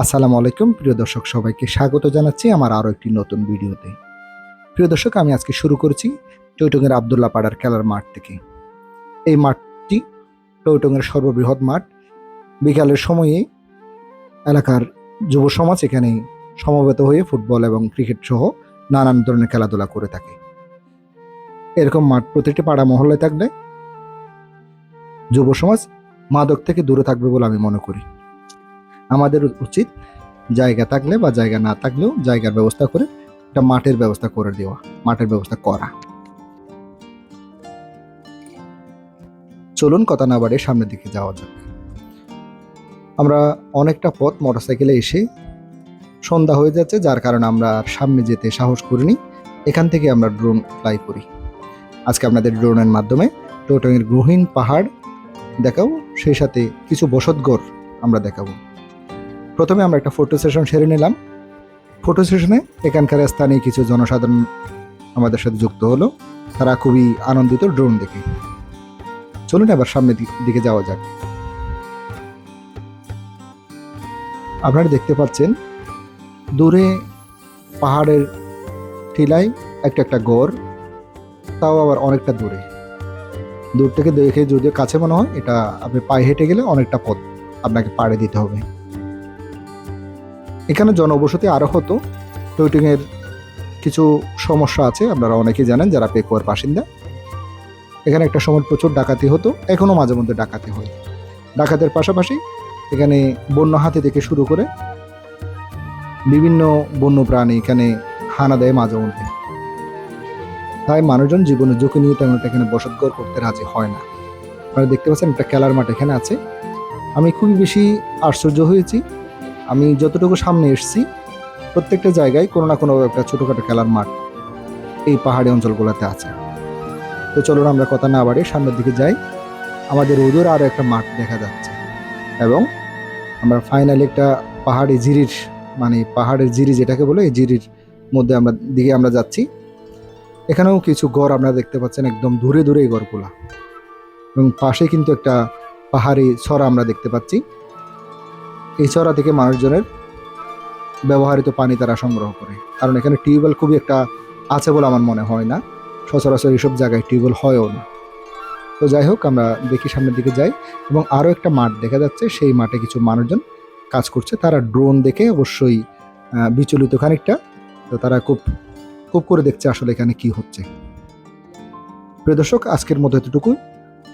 আসসালামু আলাইকুম। প্রিয় দর্শক, সবাইকে স্বাগত জানাচ্ছি আমার আরও একটি নতুন ভিডিওতে। প্রিয় দর্শক, আমি আজকে শুরু করেছি টৈটংয়ের আবদুল্লা পাড়ার খেলার মাঠ থেকে। এই মাঠটি টৈটংয়ের সর্ববৃহৎ মাঠ। বিকালের সময়ে এলাকার যুব সমাজ এখানে সমবেত হয়ে ফুটবল এবং ক্রিকেট সহ নানান ধরনের খেলাধুলা করে থাকে। এরকম মাঠ প্রতিটি পাড়া মহল্লায় থাকলে যুব সমাজ মাদক থেকে দূরে থাকবে বলে আমি মনে করি। আমাদের উচিত জায়গা থাকলে বা জায়গা না থাকলেও জায়গার ব্যবস্থা করে একটা মাঠের ব্যবস্থা করে দেওয়া, মাঠের ব্যবস্থা করা। চলুন কথা না বাড়িয়ে সামনের দিকে যাওয়া যাক। আমরা অনেকটা পথ মোটরসাইকেলে এসে সন্ধ্যা হয়ে যাচ্ছে, যার কারণে আমরা আর সামনে যেতে সাহস করিনি। এখান থেকে আমরা ড্রোন ফ্লাই করি। আজকে আপনাদের ড্রোনের মাধ্যমে টোটংয়ের গ্রহীন পাহাড় দেখাবো, সেই সাথে কিছু বসতঘর আমরা দেখাবো। প্রথমে আমরা একটা ফটো সেশন সেরে নিলাম। ফটো সেশনে এখানকার স্থানীয় কিছু জনসাধারণ আমাদের সাথে যুক্ত হলো। তারা খুবই আনন্দিত ড্রোন দেখে। চলুন আবার সামনের দিক- যাওয়া যাক। আপনারা দেখতে পাচ্ছেন, দূরে পাহাড়ের টিলায় একটা একটা গড়, তাও আবার অনেকটা দূরে। দূর থেকে দেখে যদিও কাছে মনে হয়, এটা আপনি পায়ে হেঁটে গেলে অনেকটা পথ আপনাকে পাড়ে দিতে হবে। এখানে জনবসতি আরও হতো। টৈটিংয়ের কিছু সমস্যা আছে, আপনারা অনেকেই জানেন যারা পেকুয়ার বাসিন্দা। এখানে একটা সময় প্রচুর ডাকাতি হতো এখনও মাঝে মধ্যে ডাকাতি হয়। ডাকাতের পাশাপাশি এখানে বন্য হাতি থেকে শুরু করে বিভিন্ন বন্য প্রাণী এখানে হানা দেয় মাঝে মধ্যে। তাই মানুষজন জীবনের ঝুঁকি নিয়ে তেমন একটা এখানে বসতঘর করতে রাজি হয় না। আপনারা দেখতে পাচ্ছেন একটা খেলার মাঠ এখানে আছে। আমি খুবই বেশি আশ্চর্য হয়েছি। আমি যতটুকু সামনে এসেছি, প্রত্যেকটা জায়গায় কোনো না কোনো একটা ছোটোখাটো খেলার মাঠ এই পাহাড়ি অঞ্চলগুলোতে আছে। তো চলুন আমরা কথা না বাড়িয়ে সামনের দিকে যাই। আমাদের ওদের আরও একটা মাঠ দেখা যাচ্ছে এবং আমরা ফাইনালি একটা পাহাড়ি জিরির মানে পাহাড়ের জিরি যেটাকে বলে, এই জিরির মধ্যে আমরা, দিকে আমরা যাচ্ছি। এখানেও কিছু গড় আপনারা দেখতে পাচ্ছেন, একদম দূরে দূরে এই গড়গুলা। এবং পাশে কিন্তু একটা পাহাড়ি ছড়া আমরা দেখতে পাচ্ছি। এই চড়া থেকে মানুষজনের ব্যবহৃত পানি তারা সংগ্রহ করে। কারণ এখানে টিউবওয়েল খুবই একটা আছে বলে আমার মনে হয় না। সচরাচর এইসব জায়গায় টিউবওয়েল হয়ও না। তো যাই হোক, আমরা দেখি সামনের দিকে যাই এবং আরও একটা মাঠ দেখা যাচ্ছে। সেই মাঠে কিছু মানুষজন কাজ করছে। তারা ড্রোন দেখে অবশ্যই বিচলিত খানিকটা। তো তারা খুব খুব করে দেখছে আসলে এখানে কি হচ্ছে। প্রিয় দর্শক, আজকের মতো এতটুকু।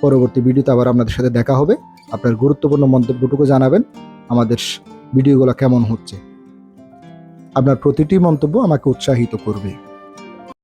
পরবর্তী ভিডিওতে আবার আপনাদের সাথে দেখা হবে। আপনার গুরুত্বপূর্ণ মন্তব্যটুকু জানাবেন। আমাদের ভিডিওগুলো কেমন হচ্ছে? আপনার প্রতিটি মন্তব্য আমাকে উৎসাহিত করবে।